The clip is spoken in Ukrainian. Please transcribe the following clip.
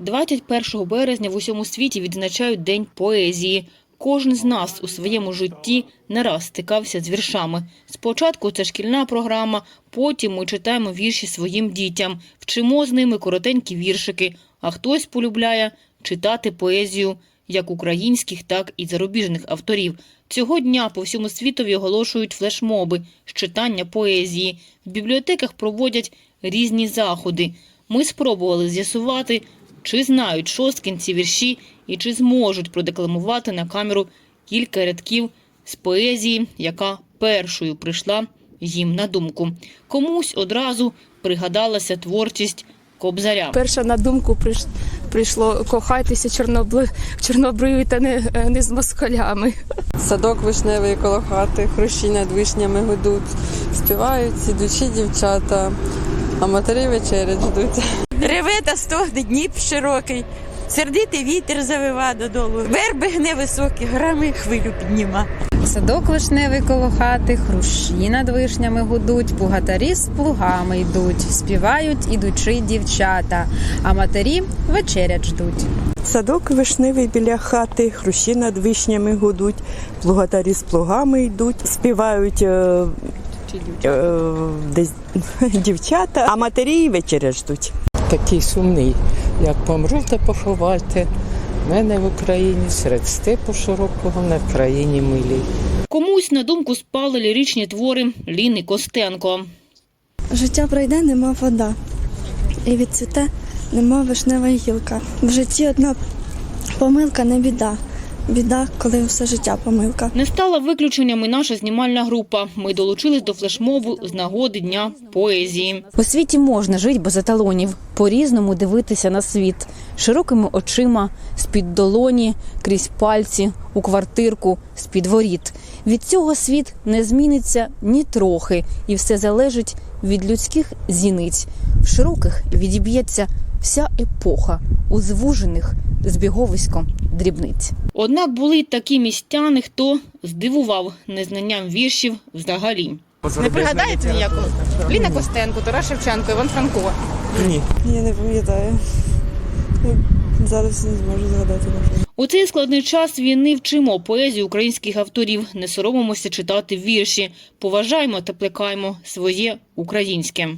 21 березня в усьому світі відзначають День поезії. Кожен з нас у своєму житті не раз стикався з віршами. Спочатку це шкільна програма, потім ми читаємо вірші своїм дітям, вчимо з ними коротенькі віршики, а хтось полюбляє читати поезію як українських, так і зарубіжних авторів. Цього дня по всьому світові оголошують флешмоби з читання поезії. В бібліотеках проводять різні заходи. Ми спробували з'ясувати, чи знають шосткін ці вірші і чи зможуть продекламувати на камеру кілька рядків з поезії, яка першою прийшла їм на думку. Комусь одразу пригадалася творчість Кобзаря. Перше на думку приш- прийшло кохайтеся чорнобли, чорнобриві та не, не з москалями. Садок вишневий коло хати, хрущі над вишнями гудуть, співають ідучі дівчата, а матері вечерять ждуть. Реве та стогне Дніп широкий, сердитий вітер завива додолу. Верби гне високі, грами хвилю підніма. Садок вишневий коло хати, хрущі над вишнями гудуть, пугатарі з плугами йдуть, співають ідучи дівчата, а матері вечерять ждуть. Садок вишневий біля хати, хрущі над вишнями гудуть, плугатарі з плугами йдуть, співають е, е, десь дівчата, а матері вечеря ждуть. такий сумний. Як помру, то поховайте. Мене в Україні серед степу широкого на країні милій. Комусь на думку спали ліричні твори Ліни Костенко. Життя пройде, нема вода. І відцвіте, нема вишнева гілка. В житті одна помилка не біда. Біда, коли все життя помилка. Не стала виключенням і наша знімальна група. Ми долучились до флешмобу з нагоди Дня поезії. У світі можна жити без еталонів, по-різному дивитися на світ, широкими очима, з-під долоні, крізь пальці, у квартирку, з-під воріт. Від цього світ не зміниться ні трохи, і все залежить від людських зіниць. В широких відіб'ється вся епоха, у звужених збіговисько дрібниць. Однак були й такі містяни, хто здивував незнанням віршів взагалі. Не пригадаєте ніякого? Ліна Костенко, Тарас Шевченко, Іван Франко. Я не пам'ятаю. Зараз не зможу згадати. У цей складний час війни вчимо поезію українських авторів, не соромимося читати вірші, поважаємо та плекаємо своє українське.